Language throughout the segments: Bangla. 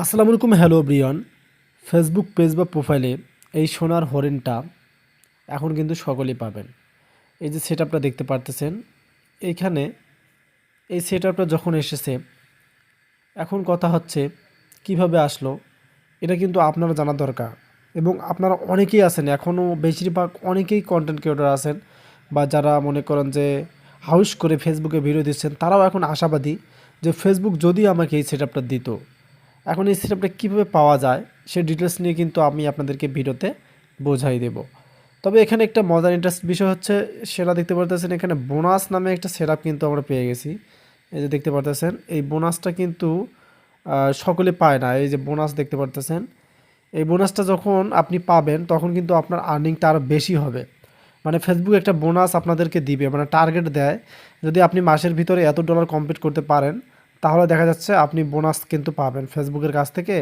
আসসালামু আলাইকুম, হ্যালো ব্রিয়ন ফেসবুক পেজ বা প্রোফাইলে এই সোনার হরিণটা এখন কিন্তু সকলেই পাবেন। এই যে সেট আপটা দেখতে পারতেছেন এইখানে এই সেট আপটা যখন এসেছে, এখন কথা হচ্ছে কীভাবে আসলো, এটা কিন্তু আপনারা জানা দরকার। এবং আপনারা অনেকেই আছেন এখনও বেশিরভাগ অনেকেই কন্টেন্ট ক্রিয়েটর আছেন, বা যারা মনে করেন যে হাউস করে ফেসবুকে ভিডিও দিচ্ছেন, তারাও এখন আশাবাদী যে ফেসবুক যদি আমাকে এই সেট আপটা দিত। এখন এই সিরাপটা কীভাবে পাওয়া যায়, সে ডিটেলস নিয়ে কিন্তু আমি আপনাদেরকে ভিডিওতে বোঝাই দেব। তবে এখানে একটা মজার ইন্টারেস্ট বিষয় হচ্ছে, সেটা দেখতে পারতেছেন এখানে বোনাস নামে একটা সেটআপ কিন্তু আমরা পেয়ে গেছি। এই যে দেখতে পারতেছেন, এই বোনাসটা কিন্তু সকলে পায় না। এই যে বোনাস দেখতে পারতেছেন, এই বোনাসটা যখন আপনি পাবেন, তখন কিন্তু আপনার আর্নিংটা আরও বেশি হবে। মানে ফেসবুক একটা বোনাস আপনাদেরকে দিবে মানে টার্গেট দেয়। যদি আপনি মাসের ভিতরে এত ডলার কমপ্লিট করতে পারেন তাহলে দেখা যাচ্ছে আপনি বোনাস কিন্তু পাবেন। ফেসবুকের কাছ থেকে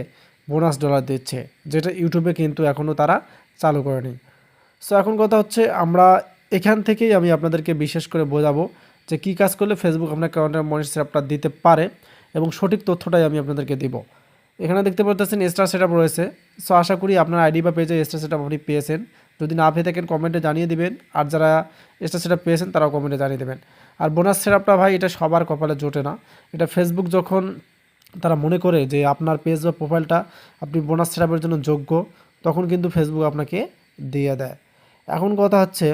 বোনাস ডলার দিচ্ছে, যেটা ইউটিউবে কিন্তু এখনও তারা চালু করেনি। সো এখন কথা হচ্ছে আমরা এখান থেকেই আমি আপনাদেরকে বিশেষ করে বোঝাবো যে কী কাজ করলে ফেসবুক আপনার অ্যাকাউন্টের মনিটর আপনার দিতে পারে এবং সঠিক তথ্যটাই আমি আপনাদেরকে দিব। এখানে দেখতে পাচ্ছেন স্টার সেটআপ রয়েছে। সো আশা করি আপনার আইডি বা পেজে স্টার সেটআপ আপনি পেয়েছেন। যদি না পেয়ে থাকেন কমেন্টে জানিয়ে দিবেন। আর যারা স্টার সেটআপ পেয়েছেন, তারাও কমেন্টে জানিয়ে দেবেন। আর বোনাস সেটআপটা ভাই, এটা সবার কপালে জোটে না। এটা ফেসবুক যখন তারা মনে করে যে আপনার পেজ বা প্রোফাইলটা আপনি বোনাস সেটআপের জন্য যোগ্য, তখন কিন্তু ফেসবুক আপনাকে দিয়ে দেয়। এখন কথা হচ্ছে,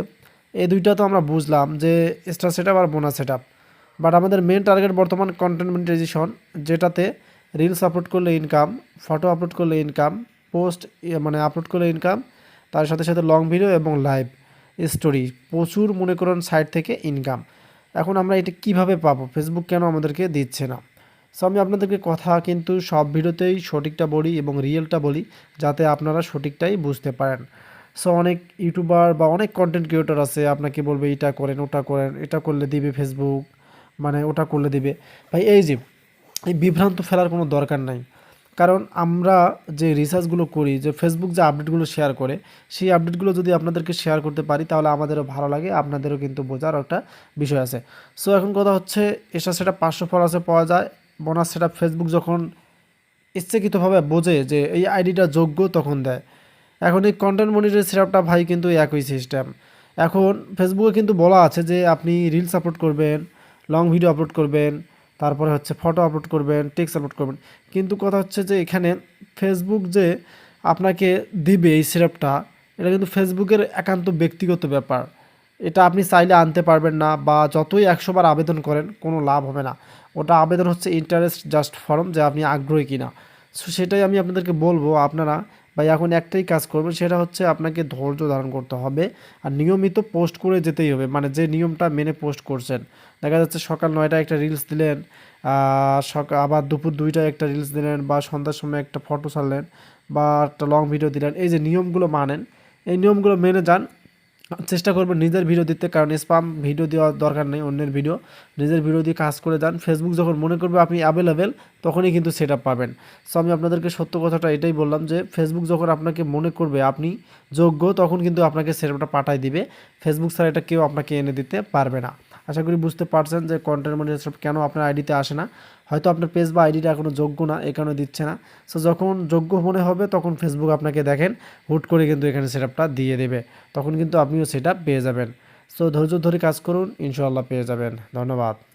এই দুইটা তো আমরা বুঝলাম যে স্টার সেটআপ আর বোনাস সেটআপ বাট আমাদের মেন টার্গেট বর্তমান কন্টেন্ট মনিটাইজেশন যেটাতে রিলস আপলোড করলে ইনকাম ফটো আপলোড করলে ইনকাম পোস্ট মানে আপলোড করলে ইনকাম তার সাথে সাথে লং ভিডিও এবং লাইভ স্টোরি প্রচুর মনে করুন সাইট থেকে ইনকাম এখন আমরা এটা কীভাবে পাবো? ফেসবুক কেন আমাদেরকে দিচ্ছে না? সো আমি আপনাদেরকে কথা কিন্তু সব ভিডিওতেই সঠিকটা বলি এবং রিয়েলটা বলি, যাতে আপনারা সঠিকটাই বুঝতে পারেন। সো অনেক ইউটিউবার বা অনেক কন্টেন্ট ক্রিয়েটর আছে, আপনাকে বলবে এটা করেন, ওটা করেন, এটা করলে দিবে ফেসবুক মানে ওটা করলে দিবে। ভাই, এই যে, এই বিভ্রান্ত ফেলার কোনো দরকার নাই। কারণ আমরা যে রিসার্চগুলো করি, যে ফেসবুক যে আপডেটগুলো শেয়ার করে, সেই আপডেটগুলো যদি আপনাদেরকে শেয়ার করতে পারি, তাহলে আমাদেরও ভালো লাগে, আপনাদেরও কিন্তু বোঝার একটা বিষয় আছে। সো এখন কথা হচ্ছে, এসা সেটা পাঁচশো ফলোয়ার্সে পাওয়া যায় বোনাস সেটা ফেসবুক যখন ইচ্ছাকৃতভাবে বোঝে যে এই আইডিটা যোগ্য তখন দেয়। এখন এই কন্টেন্ট মনিটর সেটআপটা ভাই কিন্তু একই সিস্টেম এখন ফেসবুকে কিন্তু বলা আছে যে আপনি রিলস আপলোড করবেন লং ভিডিও আপলোড করবেন তারপরে হচ্ছে ফটো আপলোড করবেন টেক্সট আপলোড করবেন। কিন্তু কথা হচ্ছে যে এখানে ফেসবুক যে আপনাকে দিবে এই সেটআপটা এটা কিন্তু ফেসবুকের একান্ত ব্যক্তিগত ব্যাপার। এটা আপনি চাইলে আনতে পারবেন না বা যতই একশোবার আবেদন করেন, কোনো লাভ হবে না। ওটা আবেদন হচ্ছে ইন্টারেস্ট জাস্ট ফর্ম যে আপনি আগ্রহী কিনা। সো সেটাই আমি আপনাদেরকে বলব, আপনারা বা এখন একটাই কাজ করবে, সেটা হচ্ছে আপনাকে ধৈর্য ধারণ করতে হবে আর নিয়মিত পোস্ট করে যেতেই হবে। মানে যে নিয়মটা মেনে পোস্ট করছেন, দেখা যাচ্ছে সকাল নয়টা একটা রিলস দিলেন সকাল আবার দুপুর দুইটায় একটা রিলস দিলেন বা সন্ধ্যার সময় একটা ফটো ছাড়লেন বা একটা লং ভিডিও দিলেন, এই যে নিয়মগুলো মানেন, এই নিয়মগুলো মেনে যান। চেষ্টা করবেন নিজের ভিডিও দিতে, কারণ স্পাম ভিডিও দেওয়ার দরকার নেই অন্যের ভিডিও নিজের ভিডিও দিয়ে কাজ করে দেন ফেসবুক যখন মনে করবে আপনি অ্যাভেলেবেল তখনই কিন্তু সেট পাবেন। সো আমি আপনাদেরকে সত্য কথাটা এটাই বললাম যে ফেসবুক যখন আপনাকে মনে করবে আপনি যোগ্য, তখন কিন্তু আপনাকে সেট পাঠায় দিবে। ফেসবুক ছাড়া এটা কেউ আপনাকে এনে দিতে পারবে না। আশা করি বুঝতে পারছেন যে কন্টেন্ট মনিটর কেন আপনার আইডিতে আসে না। হয়তো আপনার পেজ বা আইডিটা এখনও যোগ্য না, এ কারণে দিচ্ছে না। সো যখন যোগ্য মনে হবে, তখন ফেসবুক আপনাকে দেখেন, হুট করে কিন্তু এখানে সেটআপটা দিয়ে দেবে। তখন কিন্তু আপনিও সেটা পেয়ে যাবেন। সো ধৈর্য ধরে কাজ করুন, ইনশাআল্লাহ পেয়ে যাবেন। ধন্যবাদ।